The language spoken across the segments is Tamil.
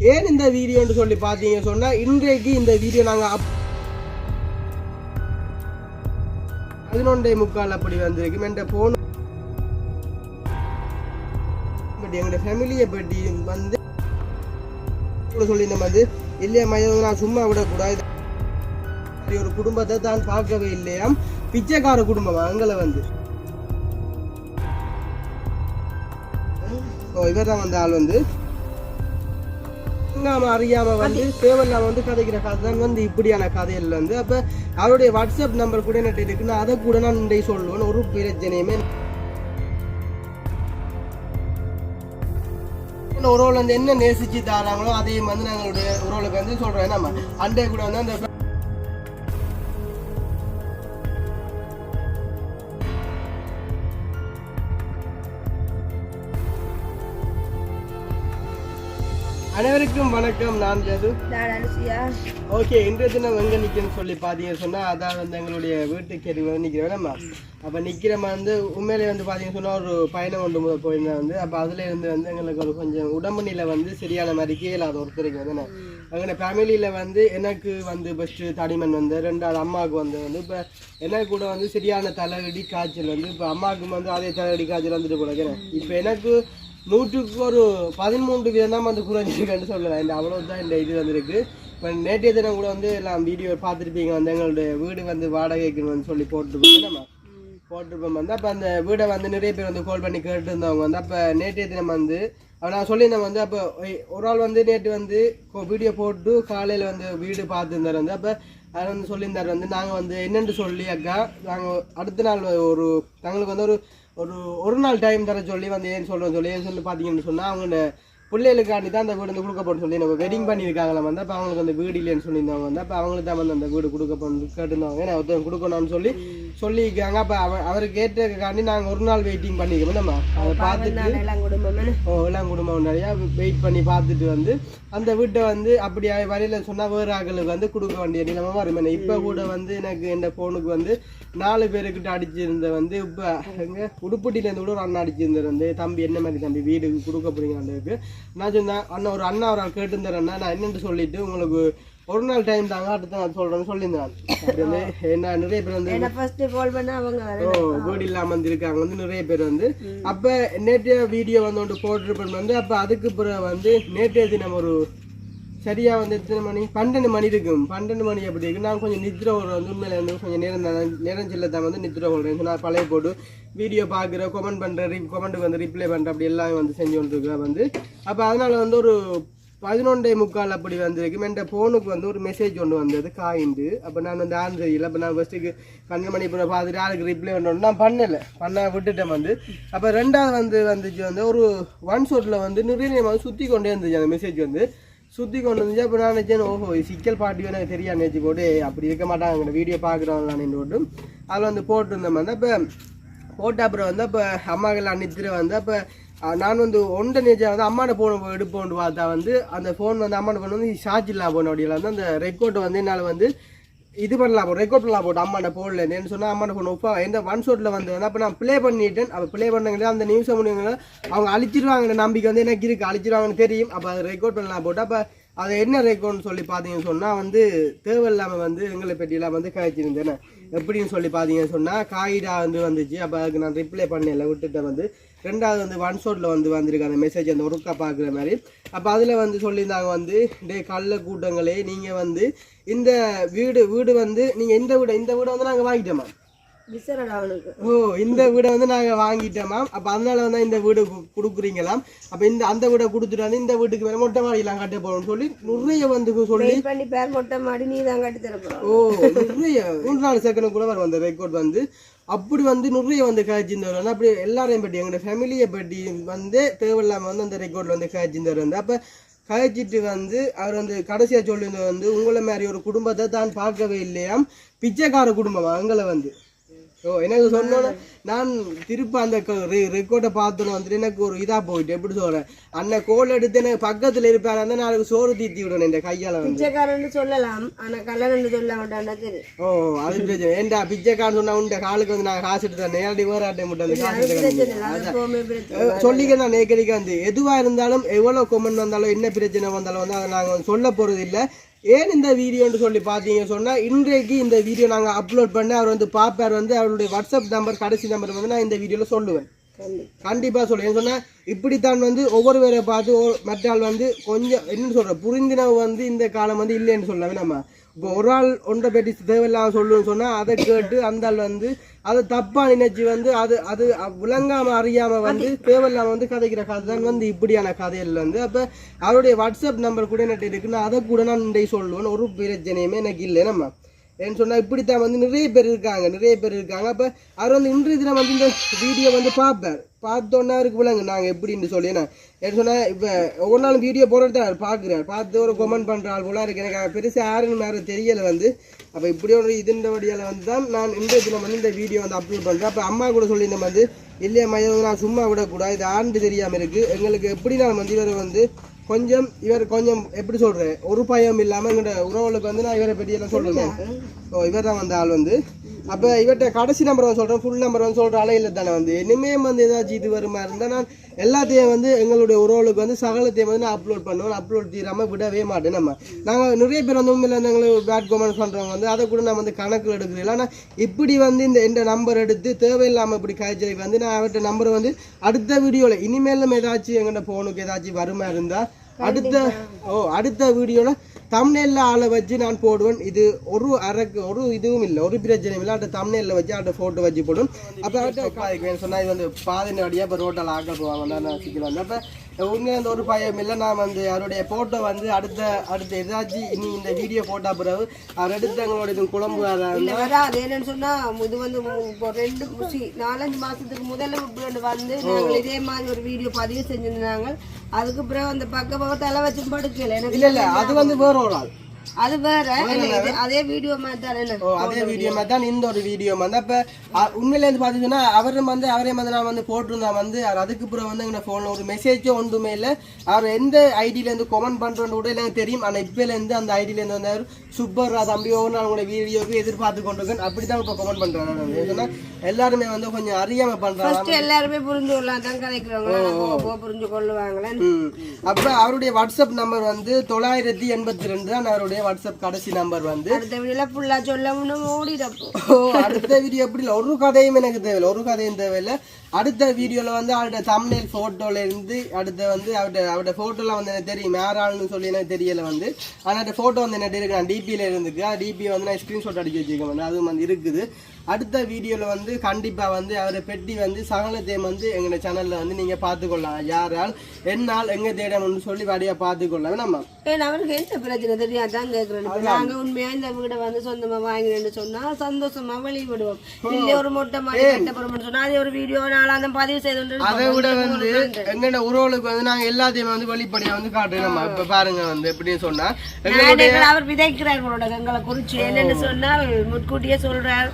ஏன் இந்த வீடியோன்னு சொல்லி பார்த்தீங்க சொன்னால் இன்றைக்கு இந்த வீடியோ நாங்கள் அப் பதினொன்றே முக்கால் அப்படி வந்திருக்கு என்ற போன் பட் எங்களோட ஃபேமிலியை பற்றி வந்து கூட இந்த வந்து இல்லையா மையம் நான் சும்மா விடக்கூடாது. ஒரு குடும்பத்தை தான் பார்க்கவே இல்லையாம் பிச்சைக்கார குடும்பம் அங்கே வந்து? இவர் தான் வந்த ஆள் வந்து. நாம அறியாம வந்து தேவையில்லாம வந்து கதைக்கிற கதை தான் வந்து இப்படியான கதைகள் வந்து அப்ப அவருடைய வாட்ஸ்அப் நம்பர் கூட என்ன இருக்குன்னா அதை கூட நான் இன்றைக்கு சொல்லுவேன். ஒரு பிரச்சனையுமே உறவுல வந்து என்ன நேசிச்சு தாராங்களோ அதையும் வந்து நாங்களுடைய உறவுகளுக்கு வந்து சொல்றோம் நம்ம அண்டை கூட வந்து அந்த அனைவருக்கும் வணக்கம். நான் ஜது நான் ஓகே இன்றைய தினம் எங்க நிக்கணும்னு சொல்லி பாத்தீங்கன்னு சொன்னா அதான் வந்து எங்களுடைய வீட்டுக்கு வந்து நிக்கிறேன் நம்ம அப்ப நிக்கிறம வந்து உண்மையிலே வந்து பாத்தீங்கன்னு சொன்னா ஒரு பயணம் ஒன்று முதல் போயிருந்தேன் வந்து. அப்ப அதுல இருந்து வந்து எங்களுக்கு ஒரு கொஞ்சம் உடம்பு நிலை வந்து சரியான மாதிரி கேளாத ஒருத்தருக்கு வந்து என்ன எங்களோட ஃபேமிலியில வந்து எனக்கு வந்து ஃபர்ஸ்ட் தடிமன் வந்து ரெண்டாவது அம்மாவுக்கு வந்து வந்து இப்ப எனக்கு கூட வந்து சரியான தலையடி காய்ச்சல் வந்து இப்ப அம்மாவுக்கு வந்து அதே தலையடி காய்ச்சல் வந்துட்டு போல இப்ப எனக்கு நூற்றுக்கு ஒரு பதிமூன்று வீதம் தான் வந்து குறைஞ்சிருக்குன்னு சொல்லலாம். இந்த அவ்வளோ தான் இந்த இது வந்திருக்கு. இப்போ நேற்றைய தினம் கூட வந்து எல்லாம் வீடியோ பார்த்துருப்பீங்க. வந்து எங்களுடைய வீடு வந்து வாடகைக்குன்னு வந்து சொல்லி போட்டுருப்போம். நம்ம போட்டிருப்போம். வந்து அப்போ அந்த வீடை வந்து நிறைய பேர் வந்து கால் பண்ணி கேட்டுருந்தவங்க வந்து அப்போ நேற்றைய தினம் வந்து நான் சொல்லியிருந்தேன் வந்து அப்போ ஒரு ஆள் வந்து நேற்று வந்து வீடியோ போட்டு காலையில் வந்து வீடு பார்த்துருந்தார். வந்து அப்போ அவர் வந்து சொல்லியிருந்தார். வந்து நாங்கள் வந்து என்னென்று சொல்லி அக்கா நாங்கள் அடுத்த நாள் ஒரு தங்களுக்கு வந்து ஒரு ஒரு ஒரு நாள் டைம் தர சொல்லி வந்து ஏன் சொல்கிறோம் சொல்லி ஏன் சொல்லி பார்த்தீங்கன்னு சொன்னால் அவங்க பிள்ளைகளுக்காண்டி தான் அந்த வீடு வந்து கொடுக்க சொல்லி நம்ம வெட்டிங் பண்ணியிருக்காங்களா வந்து அப்போ அவங்களுக்கு அந்த வீடு இல்லைன்னு சொல்லியிருந்தவங்க வந்து அப்போ அவங்களுக்கு தான் வந்து அந்த வீடு கொடுக்க கேட்டிருந்தவங்க ஏன்னா ஒருத்தர் கொடுக்கணும்னு சொல்லி சொல்லியிருக்காங்க. அப்போ அவ அவருக்கு கேட்டதுக்காண்டி நாங்கள் ஒரு நாள் வெயிட்டிங் பண்ணிக்கிறோம் நம்ம அதை பார்த்துட்டு ஓ எல்லாம் குடும்பம் நிறையா வெயிட் பண்ணி பார்த்துட்டு வந்து அந்த வீட்டை வந்து அப்படி வழியில் சொன்னால் வேறு ஆக்களுக்கு வந்து கொடுக்க வேண்டிய நிலைமை வரும். இப்போ கூட வந்து எனக்கு இந்த ஃபோனுக்கு வந்து நாலு பேருக்கிட்ட அடிச்சிருந்த வந்து இப்போ எங்கே உடுப்பட்டியிலேருந்து கூட ஒரு அண்ணா அடிச்சிருந்தார். வந்து தம்பி என்ன மாதிரி தம்பி வீடு கொடுக்க போறீங்க நான் சொன்னேன் அண்ணா ஒரு அண்ணா ஒரு ஆள் கேட்டிருந்தாரண்ணா நான் என்னென்னு சொல்லிட்டு உங்களுக்கு ஒரு நாள் டைம் தாங்க அடுத்த நான் சொல்கிறேன்னு சொல்லியிருந்தேன். வந்து என்ன நிறைய பேர் வந்து ஃபர்ஸ்ட் கால் பண்ணா அவங்க வீடு இல்லாம வந்திருக்காங்க வந்து நிறைய பேர் வந்து. அப்ப நேற்றைய வீடியோ வந்து ஒன்று போட்டிருப்பேன் வந்து அப்ப அதுக்கு பிறகு வந்து நேற்றைய தினம் ஒரு சரியாக வந்து எத்தனை மணி? பன்னெண்டு மணி இருக்கும். பன்னெண்டு மணி அப்படி இருக்கு நான் கொஞ்சம் நித்ர ஒரு வந்து உண்மையில வந்து கொஞ்சம் நேரம் தான். நேரம் தான் வந்து நித்ர விடுறேன் நான் பழைய போட்டு வீடியோ பார்க்குற கமெண்ட் பண்ணுறேன் கமெண்ட்டுக்கு வந்து ரிப்ளை பண்ணுற அப்படி எல்லாம் வந்து செஞ்சு கொண்டிருக்கிறேன் வந்து. அப்போ அதனால் வந்து ஒரு பதினொன்றே முக்கால் அப்படி வந்திருக்கு என் ஃபோனுக்கு வந்து ஒரு மெசேஜ் ஒன்று வந்தது காயிண்டு. அப்போ நான் வந்து ஆன் தெரியல அப்போ நான் ஃபஸ்ட்டுக்கு பன்னெண்டு மணி இப்போ பார்த்துட்டு ஆளுக்கு ரிப்ளை பண்ணணும் நான் பண்ணலை. பண்ண விட்டுட்டேன் வந்து. அப்போ ரெண்டாவது வந்து வந்துச்சு வந்து ஒரு ஒன் ஷோட்டில் வந்து நிறைய வந்து சுற்றி கொண்டே இருந்துச்சு அந்த மெசேஜ் வந்து. சுற்றி கொண்டு வந்துச்சு அப்போ நான் நினச்சேன் ஓஹோ சிக்கல் பாட்டி எனக்கு தெரியா நினச்சி போட்டு அப்படி இருக்க மாட்டாங்க வீடியோ பார்க்குறவங்களான்னு போட்டு அதில் வந்து போட்டிருந்தேன் வந்து அப்போ போட்ட அப்புறம் வந்து அப்போ அம்மாக்கெல்லாம் நித்திர வந்து அப்போ நான் வந்து ஒன்றை நேச்சா வந்து அம்மாட ஃபோன் எடுப்போன்னு பார்த்தா வந்து அந்த ஃபோன் வந்து அம்மாட்ட ஃபோன் வந்து சார்ஜ் இல்லாமல் போன அப்படியில வந்து அந்த ரெக்கார்ட் வந்து என்னால் வந்து இது பண்ணலாம் போட்டு ரெக்கார்ட் பண்ணலாம் போட்டு அம்மாட்ட போடல சொன்னால் அம்மாட்ட ஃபோன் உப்பா எந்த ஒன் ஷோட்டில் வந்து அப்போ நான் ப்ளே பண்ணிட்டேன். அப்போ ப்ளே பண்ணுங்களே அந்த நியூஸை முடியுங்களா அவங்க அழிச்சிருவாங்கிற நம்பிக்கை வந்து எனக்கு இருக்குது அழிச்சிருவாங்கன்னு தெரியும். அப்போ அதை ரெக்கார்ட் பண்ணலாம் போட்டு அப்போ அதை என்ன ரெக்கார்ட்னு சொல்லி பார்த்தீங்கன்னு சொன்னால் வந்து தேவையில்லாமல் வந்து எங்களை பெட்டியெல்லாம் வந்து காய்ச்சிருந்தேன் எப்படின்னு சொல்லி பார்த்தீங்கன்னு சொன்னால் காயிடா வந்து வந்துச்சு. அப்போ அதுக்கு நான் ரிப்ளை பண்ணல விட்டுட்டேன் வந்து. ரெண்டாவது வந்து ஒன் ஷோட்டில் வந்து வந்திருக்கு அந்த மெசேஜ் அந்த ஒருக்கா பார்க்குற மாதிரி. அப்போ அதில் வந்து சொல்லியிருந்தாங்க வந்து டே கள்ள கூட்டங்களே நீங்கள் வந்து இந்த வீடு வீடு வந்து நீங்கள் இந்த வீடு இந்த வீடை வந்து நாங்கள் வாங்கிட்டோமா? ஓ இந்த வீடை வந்து நாங்கள் வாங்கிட்டோமா? அப்போ அதனால வந்து இந்த வீடு கொடுக்குறீங்களாம் அப்போ இந்த அந்த வீடை கொடுத்துட்டு வந்து இந்த வீட்டுக்கு மேலே மொட்டை மாடியெல்லாம் கட்ட போகணும்னு சொல்லி நிறைய வந்து சொல்லி பண்ணி பேர் மொட்டை மாடி நீ தான் கட்டி தரப்போம் ஓ நிறைய. மூன்று நாலு செகண்ட் கூட வரும் அந்த ரெக்கார்ட் வந்து. அப்படி வந்து நிறைய வந்து காய்ச்சிருந்தவர் அப்படி எல்லாரையும் பற்றி எங்களோட ஃபேமிலியை பற்றி வந்து தேவையில்லாமல் வந்து அந்த ரெக்கார்டில் வந்து காய்ச்சிருந்தவர் வந்து அப்போ கழிச்சிட்டு வந்து அவர் வந்து கடைசியாக சொல்லியிருந்தவர் வந்து உங்களை மாதிரி ஒரு குடும்பத்தை தான் பார்க்கவே இல்லையாம். பிச்சைக்கார குடும்பம் எங்களை வந்து. ஓ எனக்கு சொன்னோன்னே நான் திருப்ப அந்த ரெக்கார்டை பார்த்தோன்னு வந்துட்டு எனக்கு ஒரு இதா போயிட்டு எப்படி சொல்றேன்? அண்ணன் கோல் எடுத்து எனக்கு பக்கத்துல இருப்பாரு அந்த நாளைக்கு சோறு தீத்தி விடணும் இந்த கையால வந்து. பிச்சைக்காரன்னு சொல்லலாம் ஆனா கல்லணன்னு சொல்ல தெரியும் ஓ அது பிரச்சனை. ஏன்டா பிச்சைக்காரன் சொன்னா உண்ட காலுக்கு வந்து நான் காசு எடுத்தேன் நேரடி வேற ஆட்டை மட்டும் சொல்லிக்க நான் நேக்கடிக்க வந்து. எதுவா இருந்தாலும் எவ்வளவு கொமெண்ட் வந்தாலும் என்ன பிரச்சனை வந்தாலும் வந்து அதை நாங்க வந்து சொல்ல போறது இல்ல. ஏன் இந்த வீடியோன்னு சொல்லி பார்த்தீங்க சொன்னா இன்றைக்கு இந்த வீடியோ நாங்க அப்லோட் பண்ண அவர் வந்து பாப்பார் வந்து அவருடைய வாட்ஸ்அப் நம்பர் கடைசி நம்பர் வந்து நான் இந்த வீடியோல சொல்லுவேன். கண்டிப்பா. கண்டிப்பா சொல்லுவேன். சொன்னா இப்படித்தான் வந்து ஒவ்வொரு பேரை பார்த்து மற்ற ஆள் வந்து கொஞ்சம் என்ன சொல்ற புரிந்தினவு வந்து இந்த காலம் வந்து இல்லைன்னு சொல்லவே நம்ம. இப்போ ஒரு ஆள் ஒன்றை பற்றி தேவையில்லாம சொல்லுன்னு சொன்னா அதை கேட்டு அந்த ஆள் வந்து அதை தப்பா நினைச்சு வந்து அது அது விளங்காம அறியாம வந்து தேவையில்லாம வந்து கதைக்கிற கதை தான் வந்து இப்படியான கதைகள் வந்து. அப்ப அவருடைய வாட்ஸ்அப் நம்பர் கூட என்கிட்ட இருக்கு நான் அதை கூட நான் இன்றைக்கு சொல்லுவேன் ஒரு பிரச்சனையுமே எனக்கு இல்லை நம்ம. ஏன்னு சொன்னால் இப்படித்தான் வந்து நிறைய பேர் இருக்காங்க நிறைய பேர் இருக்காங்க. அப்போ அவர் வந்து இன்றைய தினம் வந்து இந்த வீடியோ வந்து பார்ப்பார். பார்த்தோன்னா இருக்கு விளங்கு நாங்கள் எப்படின்னு சொல்லி என்ன? ஏன்னு சொன்னால் இப்போ ஒவ்வொரு நாளும் வீடியோ போடுறது தான் பார்க்குறாரு. பார்த்து ஒரு கமெண்ட் பண்ணுற ஆள் போல இருக்கு. எனக்கு பெருசாக யாருன்னு வேறு தெரியலை வந்து. அப்போ இப்படி ஒரு இதுன்ற வழியால் வந்து தான் நான் இன்றைய தினம் வந்து இந்த வீடியோ வந்து அப்லோட் பண்ணுறேன் அப்போ அம்மா கூட சொல்லி இந்த வந்து இல்லையா மையம் வந்து நான் சும்மா விடக்கூடாது. இது ஆண்டு தெரியாமல் இருக்குது எங்களுக்கு எப்படி நான் வந்து இவர் வந்து கொஞ்சம் இவர் கொஞ்சம் எப்படி சொல்கிறேன் ஒரு பயம் இல்லாமல் எங்களோட உறவுகளுக்கு வந்து நான் இவரை பற்றியெல்லாம் சொல்லுவேன் ஓ இவர் தான் வந்த ஆள் வந்து. அப்போ இவர்கிட்ட கடைசி நம்பர் வந்து சொல்கிறேன் ஃபுல் நம்பர் வந்து சொல்கிற ஆளே இல்லை தானே வந்து. இனிமே வந்து ஏதாச்சும் இது வருமா இருந்தால் நான் எல்லாத்தையும் வந்து எங்களுடைய உறவுகளுக்கு வந்து சகலத்தையும் வந்து நான் அப்லோட் பண்ணுவேன். அப்லோட் தீராமல் விடவே மாட்டேன் நம்ம. நாங்கள் நிறைய பேர் வந்து உண்மையில் எங்களுக்கு பேட் கமெண்ட்ஸ் பண்ணுறவங்க வந்து அதை கூட நான் வந்து கணக்கில் எடுக்கிறேன் ஆனால் இப்படி வந்து இந்த இந்த நம்பர் எடுத்து தேவையில்லாமல் இப்படி காய்ச்சலுக்கு வந்து நான் அவர்கிட்ட நம்பரை வந்து அடுத்த வீடியோவில் இனிமேலும் ஏதாச்சும் எங்கள்கிட்ட ஃபோனுக்கு ஏதாச்சும் வருமா இருந்தால் அடுத்த ஓ அடுத்த வீடியோவில் தமிழ்நெல்ல ஆளை வச்சு நான் போடுவேன். இது ஒரு அரைக்கு ஒரு இதுவும் இல்லை ஒரு பிரச்சனையும் இல்லை. அவட்ட தமிழ்நெல்ல வச்சு அவட்ட ஃபோட்டோ வச்சு போடுவேன். அப்போ அவட்ட சொன்னால் இது வந்து பாதின வழியாக இப்போ ரோட்டில் ஆக்க போவாங்க. நான் சிக்கலாம் அப்போ உண்மையாக அந்த ஒரு பயம் இல்லை நான் வந்து அவருடைய ஃபோட்டோ வந்து அடுத்த அடுத்த ஏதாச்சும் இனி இந்த வீடியோ போட்டா பிறகு அவர் எடுத்து எங்களோட இது குழம்பு அதை வராது என்னன்னு சொன்னா இது வந்து இப்போ ரெண்டு சி நாலஞ்சு மாசத்துக்கு முதல்ல வந்து நாங்கள் இதே மாதிரி ஒரு வீடியோ பதிவு செஞ்சிருந்தாங்க. அதுக்கு பிறகு அந்த பக்க பக்கம் தலை வச்சு படுக்கல. எனக்கு இல்லை இல்லை அது வந்து வேற ஒரு ஆள். அது வேற. அதே வீடியோ மாதிரி அதே வீடியோ மாதிரி தான் இந்த ஒரு வீடியோ வந்து அப்போ உண்மையில இருந்து பார்த்தீங்கன்னா அவரும் வந்து அவரே வந்து நான் வந்து போட்டிருந்தா வந்து அதுக்கு பிறகு வந்து எங்கள் ஃபோனில் ஒரு மெசேஜோ ஒன்றுமே இல்லை. அவர் எந்த ஐடியிலேருந்து கமெண்ட் பண்ணுறோன்னு கூட எனக்கு தெரியும். ஆனால் இப்போலேருந்து அந்த ஐடியிலேருந்து வந்து அவர் சூப்பர் தம்பி. ஒவ்வொரு நாள் உங்களோட வீடியோக்கு எதிர்பார்த்து கொண்டிருக்கேன். அப்படி தான் இப்போ கமெண்ட் பண்ணுறாங்க சொன்னால் எல்லாருமே வந்து கொஞ்சம் அறியாமல் பண்ணுறாங்க ஃபர்ஸ்ட் எல்லாருமே புரிஞ்சு கொள்ளலாம் தான் கதைக்கிறவங்க புரிஞ்சு கொள்ளுவாங்களே அப்போ அவருடைய வாட்ஸ்அப் நம்பர் வந்து தொள்ளாயிரத்தி எண்பத்தி ரெண்டு தான் அவருடைய வாட்ஸ்அப் கடைசி நம்பர் வந்து அடுத்த வீடியோல ஃபுல்லா சொல்ல முன்னும் ஓடிடப்போ. ஓ அடுத்த வீடியோ எப்படி இல்லை ஒரு கதையும் எனக்கு தேவையில்லை ஒரு கதையும் தேவையில்லை. அடுத்த வீடியோவில் வந்து அவருடைய தம்னேல் ஃபோட்டோல இருந்து அடுத்த வந்து அவருடைய அவருடைய ஃபோட்டோலாம் வந்து எனக்கு தெரியும். யார் ஆளுன்னு சொல்லி எனக்கு தெரியல வந்து. ஆனால் அந்த ஃபோட்டோ வந்து என்ன இருக்கு. நான் டிபியில் இருந்துக்கு டிபி வந்து நான் ஸ்க்ரீன்ஷாட் அடிக்க வச்சுருக்கேன். வந்து அதுவும் வந்து இருக்குது. அடுத்த வீடியோவில் வந்து கண்டிப்பாக வந்து அவரை பெட்டி வந்து சகலத்தையும் வந்து எங்களோட சேனலில் வந்து நீங்கள் பார்த்துக்கொள்ளலாம். யாரால் என்னால் எங்கே தேடணும்னு சொல்லி வடியாக பார்த்துக்கொள்ளலாம். நம்ம அவனுக்கு என்ன பிரச்சனை தெரியாது தான் கேட்கறேன் இப்ப நாங்க உண்மையா இந்த வீடை வந்து சொந்தமா வாங்கினேன்னு சொன்னா சந்தோஷமா வெளியிடுவோம் இல்ல ஒரு மொட்டை மாடி கட்ட போறோம்னு சொன்னா அது ஒரு வீடியோ நாளாந்தம் பதிவு செய்து அதை விட வந்து எங்களோட உறவுகளுக்கு வந்து நாங்க எல்லாத்தையுமே வந்து வெளிப்படையா வந்து காட்டுறோம் நம்ம இப்ப பாருங்க வந்து எப்படின்னு சொன்னா நாயகர்கள் அவர் விதைக்கிறார் எங்களை குறிச்சு. என்னன்னு சொன்னால் முன்கூட்டியே சொல்றார்.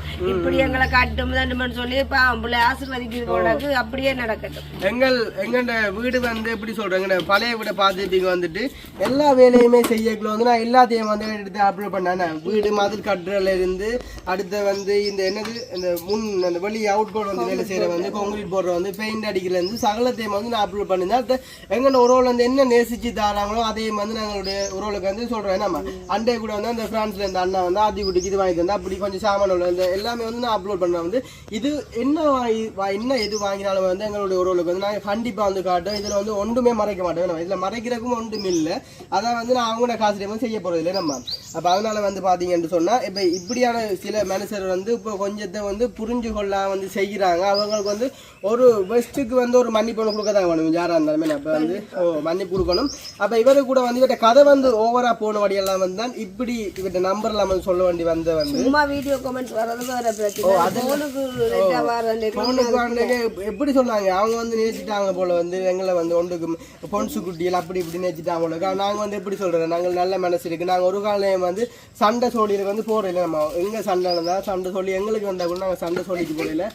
இப்படி எங்களை காட்டும் தான் சொல்லி பாவம் பிள்ளை ஆசீர்வதிக்கிறவங்களுக்கு அப்படியே நடக்கட்டும். எங்கள் எங்கள்ட வீடு வந்து எப்படி சொல்றேன் எங்கட பழைய வீடை பார்த்துட்டு வந்துட்டு எல்லா வேலையுமே செய்யக்குள்ள வந்து நான் எல்லாத்தையும் வந்து எடுத்து அப்லோட் பண்ணேன். வீடு மதில் கட்டுறதுல இருந்து அடுத்து வந்து இந்த என்னது இந்த முன் அந்த வெளி அவுட் போர்டு வந்து வேலை செய்யற வந்து கான்கிரீட் போடுற வந்து பெயிண்ட் அடிக்கிறதுல இருந்து சகலத்தையும் வந்து நான் அப்லோட் பண்ணியிருந்தேன் அடுத்து எங்களோட உறவுல வந்து என்ன நேசிச்சு தாராங்களோ அதையும் வந்து நாங்களுடைய உறவுகளுக்கு வந்து சொல்றேன். நம்ம அண்டே கூட வந்து அந்த பிரான்ஸ்ல இருந்த அண்ணா வந்து ஆதி குட்டிக்கு இது வாங்கி தந்தா அப்படி கொஞ்சம் சாமான உள்ள எல்லாமே வந்து நான் அப்லோட் பண்ணேன் வந்து இது என்ன வாங்கி என்ன எது வாங்கினாலும் வந்து எங்களுடைய உறவுகளுக்கு வந்து நாங்கள் கண்டிப்பா வந்து காட்டும் இதுல வந்து ஒன்றுமே மறைக்க மாட்டோம். இதில் இதுல மறைக்கிறதுக்கும் ஒன்றும் இல்லை. அதான் வந்து நான் அவங்களோட காசு வந்து செய்ய போகிறது இல்லை நம்ம. அப்ப அதனால வந்து பார்த்தீங்கன்னு சொன்னா இப்போ இப்படியான சில மனுஷர் வந்து இப்போ கொஞ்சத்தை வந்து புரிஞ்சு கொள்ள வந்து செய்கிறாங்க. அவங்களுக்கு வந்து ஒரு பெஸ்ட்டுக்கு வந்து ஒரு மன்னிப்பு கொடுக்க தான் வேணும். யாரா இருந்தாலுமே அப்போ வந்து ஓ, மன்னிப்பு கொடுக்கணும். அப்ப இவரு கூட வந்து இவட்ட கதை வந்து ஓவரா போன வழியெல்லாம் வந்து தான் இப்படி இவட்ட நம்பர் இல்லாமல் சொல்ல வேண்டி வந்த வந்து சும்மா வீடியோ கமெண்ட் வர்றது வேறு எப்படி சொன்னாங்க அவங்க வந்து நேசிட்டாங்க போல வந்து எங்களை வந்து ஒன்றுக்கு பொன்சு குட்டியில் அப்படி இப்படி நேசிட்டாங்க போல நாங்கள் வந்து எப்படி சொல்றது? நாங்கள் நல்ல மனசு இருக்கு. நாங்கள் ஒரு காலையும் வந்து சண்டை சோழியில் வந்து போகிறோம் நம்ம எங்கே சண்டை இருந்தால் சண்டை சொல்லி எங்களுக்கு வந்தால் கூட நாங்கள் சண்டை சொல்லிட்டு போகல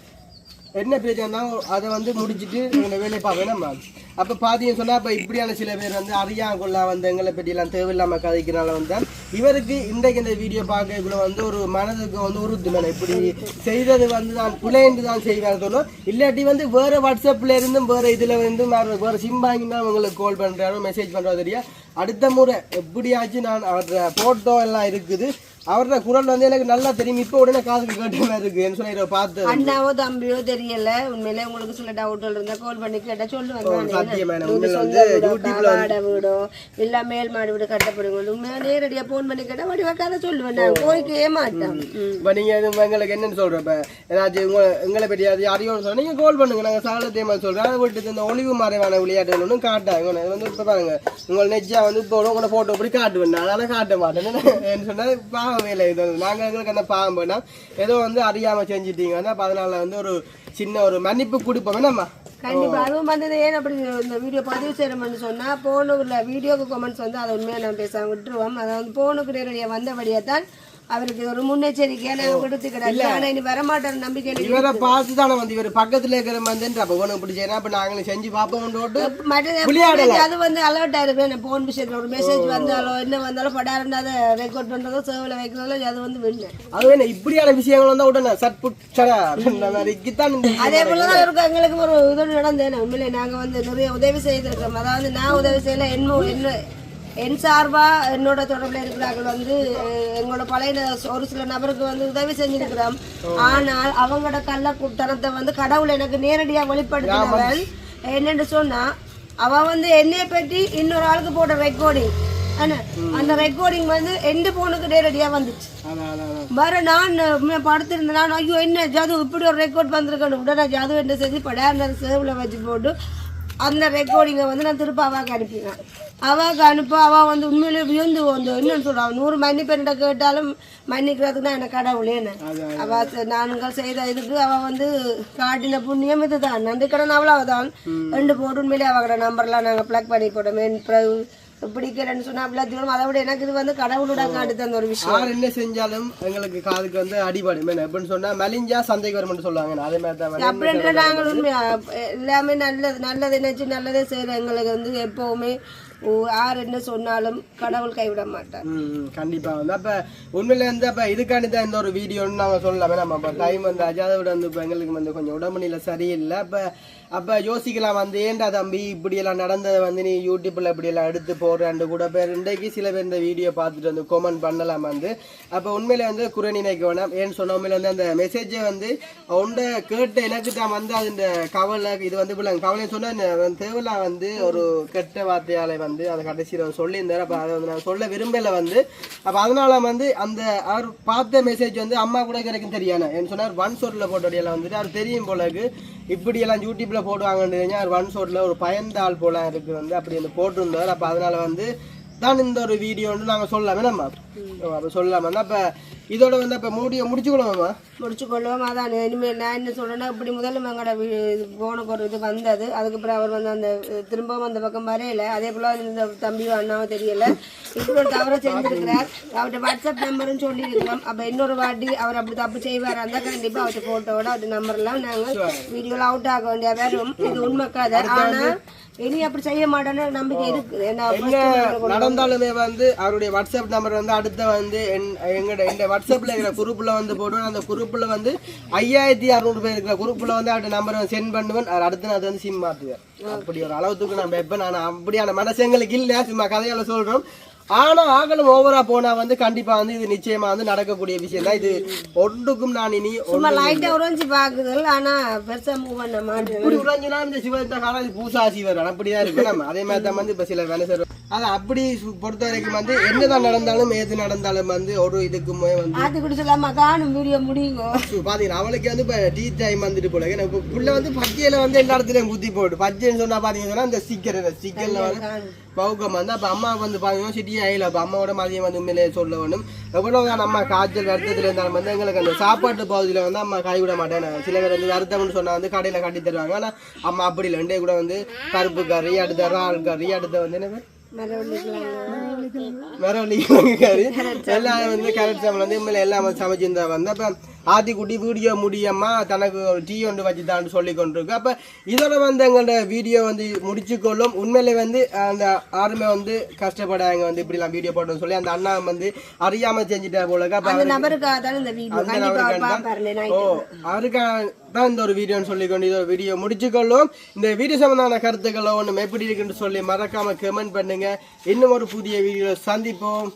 என்ன பிரச்சனை அதை வந்து முடிச்சுட்டு இந்த வேலையை பார்க்கணும் நம்ம. அப்போ பார்த்தீங்கன்னு சொன்னால் அப்போ இப்படியான சில பேர் வந்து அறியா கொள்ளா வந்து எங்களை பற்றியெல்லாம் தேவையில்லாமல் கதைக்கிறனால வந்து இவருக்கு இன்றைக்கு இந்த வீடியோ பார்க்கக்குள்ள வந்து ஒரு மனதுக்கு வந்து ஒரு இப்படி செய்தது வந்து நான் பிள்ளைண்டு தான் செய்வேன் சொல்லணும் இல்லாட்டி வந்து வேறு வாட்ஸ்அப்பில் இருந்தும் வேறு இதில் இருந்தும் வேறு சிம் வாங்கினா தான் உங்களுக்கு கால் பண்ணுறாரோ மெசேஜ் பண்றதோ தெரியா அடுத்த முறை எப்படியாச்சும் நான் அவர் ஃபோட்டோ எல்லாம் இருக்குது அவரோட குரல் வந்து எனக்கு நல்லா தெரியும். இப்போ உடனே காதுக்கு கேட்ட மாதிரி இருக்கு. என்ன சொல்லி பார்த்து அண்ணாவோ தம்பியோ தெரியல. உண்மையிலே உங்களுக்கு சில டவுட்கள் இருந்தா கால் பண்ணி கேட்டா சொல்லுவேன் வந்து வீடோ, இல்ல மேல் மாடி வீடு கட்டப்படுங்க உண்மையா நேரடியா போன் பண்ணி கேட்டா வடிவா கதை சொல்லுவேன். நான் கோரிக்கையே மாட்டேன். இப்போ நீங்கள் இது எங்களுக்கு என்னன்னு சொல்கிறேன் இப்போ. ஏதாச்சும் உங்களை எங்களை பற்றி அது அறியோன்னு சொன்னால் நீங்கள் கால் பண்ணுங்க. நாங்கள் சாலத்தையும் மாதிரி சொல்கிறோம் அதை விட்டு இந்த ஒளிவு மறைவான விளையாட்டுகள் ஒன்றும் காட்டாங்க. இது வந்து இப்போ பாருங்க. உங்கள் நெச்சா வந்து இப்போ உங்களோட ஃபோட்டோ இப்படி காட்டுவேன். நான் அதெல்லாம் காட்ட மாட்டேன். என்ன? சொன்னால் பாவம் வேலை இது. வந்து நாங்கள் எங்களுக்கு அந்த பாவம் பண்ணால் ஏதோ வந்து அறியாமல் செஞ்சிட்டீங்கன்னா அதனால வந்து ஒரு சின்ன ஒரு மன்னிப்பு கொடுப்போம். என்னம்மா? கண்டிப்பா. அதுவும் வந்து ஏன் அப்படி இந்த வீடியோ பதிவு செய்யணும்னு சொன்னா போனுக்குள்ள வீடியோக்கு கமெண்ட்ஸ் வந்து அதை உண்மையா நான் பேச விட்டுருவோம். அதை வந்து போனுக்கு நேரடியா வந்தபடியா தான் அவருக்கு ஒரு முன்னெச்சரிக்கையா நாங்க கொடுத்துக்கிடாது ஆனா இனி வரமாட்டேன் நம்பிக்கை இவரை பார்த்து தானே வந்து இவர். பக்கத்தில் இருக்கிற வந்துன்ற அப்போ இப்படி செய்யணும் அப்போ நாங்களும் செஞ்சு பார்ப்போம். அது வந்து அலர்ட் ஆயிருக்கு போன் விஷயத்துல. ஒரு மெசேஜ் வந்தாலோ என்ன வந்தாலும் படாருன்னு அதை ரெக்கார்ட் பண்றதோ சேவல வைக்கிறதோ அது வந்து விண்ணு. அது என்ன இப்படியான விஷயங்கள் வந்தால் உடனே சட் புட் சடா அப்படின்ற மாதிரிக்கு தான் இந்த அதே போலதான் இருக்கு. எங்களுக்கு ஒரு இது நடந்தேன். உண்மையிலே நாங்க வந்து நிறைய உதவி செய்திருக்கோம் அதாவது நான் உதவி செய்யல என்ன என்ன என் சார்பா என்னோட தொடர்புல இருக்கிறார்கள் வந்து எங்களோட பழைய ஒரு சில நபருக்கு வந்து உதவி செஞ்சிருக்கிறோம். ஆனால் அவங்களோட கள்ளக்குத்தனத்தை வந்து கடவுள் எனக்கு நேரடியா வெளிப்படுத்தினவன். என்னன்னு சொன்னா அவ வந்து என்னைய பற்றி இன்னொரு ஆளுக்கு போட்ட ரெக்கார்டிங் அந்த ரெக்கார்டிங் வந்து எந்த போனுக்கு நேரடியா வந்துச்சு. வர நான் படுத்திருந்தேன். நான் ஐயோ என்ன ஜாது இப்படி ஒரு ரெக்கார்ட் வந்திருக்கேன் உடனே ஜாது என்ன செஞ்சு படாத சேவில் வச்சு போட்டு அந்த ரெக்கார்டிங்கை வந்து நான் திருப்ப அவாக்கு அனுப்பினேன். அவாக்கு அனுப்ப அவள் வந்து உண்மையிலே வியந்து வந்து என்னன்னு சொல்றா நூறு மன்னி பெண்ட கேட்டாலும் மன்னிக்கிறதுக்கு தான் எனக்கு கடவுளேன்னு அவ ச- நாங்கள் செய்த இதுக்கு அவ வந்து காட்டின புண்ணியம் இதுதான். நன்றி கடன் அவ்வளவுதான் ரெண்டு போட்டு உண்மையிலே அவங்களோட நம்பர்லாம் நாங்கள் ப்ளக் பண்ணி போட்டோம். மெயின் பிடிக்கலன்னு சொன்னா தூரம் அதை விட எனக்கு இது வந்து கடவுளோட காட்டு தந்த ஒரு விஷயம். யார் என்ன செஞ்சாலும் எங்களுக்கு காதுக்கு வந்து அடிபடும். என்ன எப்படின்னு சொன்னா மலிஞ்சா சந்தைக்கு வரும்னு சொல்லுவாங்க. அதே மாதிரி தான் அப்படின்ற நாங்கள் உண்மையா எல்லாமே நல்லது நல்லது நினைச்சு நல்லதே செய்யற எங்களுக்கு வந்து எப்பவுமே யார் என்ன சொன்னாலும் கடவுள் கைவிட மாட்டார். ம், ம், கண்டிப்பா. வந்து அப்ப உண்மையில வந்து அப்ப இதுக்காண்டி தான் இந்த ஒரு வீடியோன்னு நாங்க சொல்லலாமே. நம்ம டைம் வந்து அஜாத விட வந்து இப்ப எங்களுக்கு வந்து கொஞ்சம் உடம்புநிலை சரியில்லை. அப்ப அப்போ யோசிக்கலாம் வந்து ஏன்டா தம்பி இப்படி எல்லாம் நடந்ததை வந்து நீ யூடியூப்பில் இப்படி எல்லாம் எடுத்து போடுறாண்டு கூட பேர் இன்றைக்கு சில பேர் இந்த வீடியோ பார்த்துட்டு வந்து கமெண்ட் பண்ணலாம் வந்து. அப்போ உண்மையில வந்து குறை நினைக்க வேணாம். ஏன்னு சொன்ன உண்மையில வந்து அந்த மெசேஜை வந்து உண்ட கேட்ட எனக்கு தான் வந்து அது கவலை இது வந்து இப்படி கவலை சொன்னா தேவலா வந்து ஒரு கெட்ட வார்த்தையால வந்து அதை கடைசியில் அவர் சொல்லியிருந்தார். அப்போ அதை வந்து நான் சொல்ல விரும்பலை வந்து. அப்போ அதனால வந்து அந்த அவர் பார்த்த மெசேஜ் வந்து அம்மா கூட கிடைக்கும் தெரியாது. ஏன்னு சொன்னார் ஒன் சோட்டில் போட்டோடையெல்லாம் வந்துட்டு அவர் தெரியும் போலக்கு இப்படியெல்லாம் யூடியூப்பில் போடுவாங்கன்னு தெரிஞ்சா அவர் ஒன் சோட்டில் ஒரு பயந்த ஆள் போல இருக்கு வந்து அப்படி வந்து போட்டிருந்தார். அப்போ அதனால வந்து தான் இந்த ஒரு வீடியோ வந்து நாங்கள் சொல்லலாமே நம்ம. அப்போ சொல்லலாமா அப்போ இதோட வந்து அப்போ முடிய முடிச்சுக்கலாமா முடிச்சு கொள்வோம் அதான். இனிமேல் நான் என்ன சொல்றேன்னா இப்படி முதல்ல எங்களோட போனுக்கு ஒரு இது வந்தது. அதுக்கப்புறம் அவர் வந்து அந்த திரும்பவும் அந்த பக்கம் வரையில. அதே போல இந்த தம்பியும் அண்ணாவும் தெரியல. ஒரு தவறை செஞ்சிருக்கிறார் அவர்கிட்ட வாட்ஸ்அப் நம்பர்னு சொல்லி இருக்கிறோம் அப்ப இன்னொரு வாட்டி அவர் அப்படி தப்பு செய்வார் அந்த கண்டிப்பா அவர்கிட்ட போட்டோட அவர்கிட்ட நம்பர்லாம் நாங்க வீடியோல அவுட் ஆக வேண்டிய வரும். இது உண்மை கதை ஆனா இனி அப்படி செய்ய மாட்டேன்னு நம்பிக்கை இருக்குது ஏன்னா என்ன நடந்தாலுமே வந்து அவருடைய வாட்ஸ்அப் நம்பர் வந்து அடுத்த வந்து எங்கட இந்த வாட்ஸ்அப்ல இருக்கிற குரூப்ல வந்து போடுவேன். அந்த குரூப்ல வந்து ஐயாயிரத்தி அறுநூறு பேர் இருக்கிற குரூப்ல வந்து அவருடைய நம்பர் சென்ட் பண்ணுவேன். அடுத்த நாள் வந்து சிம் மாத்துவேன். அப்படி ஒரு அளவுக்கு நான் வைப்பேன் நான் அப்படியான மனசு எங்களுக்கு இல்லை சும்மா கதையால சொல்றோம். ஆனா ஆகலும் ஓவரா போனா வந்து கண்டிப்பா வந்து இது நிச்சயமா வந்து நடக்கக்கூடிய விஷயம் தான். இது ஒன்றுக்கும் நான் இனி சும்மா லைட்டா உறைஞ்சி பாக்குது ஆனா பெருசா மூவ் பண்ண மாட்டேன். இப்படி உறைஞ்சினா இந்த சிவத்தை காலம் பூசா சிவர் அப்படிதான் இருக்கு நம்ம அதே மாதிரி தான் வந்து இப்ப சில வேலை செய்றோம். அது அப்படி பொறுத்த வரைக்கும் வந்து என்னதான் நடந்தாலும் ஏது நடந்தாலும் வந்து ஒரு இதுக்குமே வந்து ஆத்து குடி சொல்லாம காணும் வீடியோ முடியுங்க. பாத்தீங்கன்னா அவளுக்கு வந்து இப்ப டீ டைம் வந்துட்டு போல. ஏன்னா புள்ள வந்து பச்சையில வந்து எல்லா இடத்துலயும் குத்தி போட்டு பச்சைன்னு சொன்னா பாத்தீங்கன்னா இந்த ஸ்டிக்கர் இந்த ஸ்டிக்கர்ல வந்து பவுக்கம் வந்து அப்ப அம்மா வந்து பாத்தீங்கன்னா சிட்டி ஆயில அப்ப அம்மாவோட மதியம் வந்து உண்மையிலே சொல்ல வேணும். எவ்வளவுதான் நம்ம காய்ச்சல் வருத்தத்துல இருந்தாலும் வந்து எங்களுக்கு அந்த சாப்பாட்டு பகுதியில வந்து அம்மா காய் விட மாட்டேன். சில பேர் வந்து வருத்தம்னு சொன்னா வந்து கடையில கட்டி தருவாங்க. ஆனா அம்மா அப்படி இல்லை. ரெண்டே கூட வந்து பருப்பு கறி அடுத்த இறால் கறி அடுத்த வந்து என்ன மரவள்ளி கறி. எல்லாம் வந்து கேரட் சாம்பல் வந்து இம்மையில எல்லாம் சமைச்சிருந்தா வந்து. அப்போ ஆத்திக்குட்டி வீடியோ முடியம்மா தனக்கு ஒரு டீ ஒன்று வச்சுதான்னு சொல்லி கொண்டிருக்கு அப்போ இதோட வந்து எங்களோட வீடியோ வந்து முடிச்சுக்கொள்ளும். உண்மையிலே வந்து அந்த ஆறுமே வந்து கஷ்டப்படாங்க வந்து இப்படிலாம் வீடியோ போட்டோம்னு சொல்லி அந்த அண்ணா வந்து அறியாம செஞ்சுட்டா போல. அப்போ தானே தான். ஓ அவருக்காக தான் இந்த ஒரு வீடியோன்னு சொல்லிக்கொண்டு இந்த ஒரு வீடியோ முடிச்சுக்கொள்ளும். இந்த வீடியோ சம்பந்தமான கருத்துக்களை ஒன்று எப்படி இருக்குன்னு சொல்லி மறக்காம கமெண்ட் பண்ணுங்க. இன்னும் ஒரு புதிய வீடியோ சந்திப்போம்.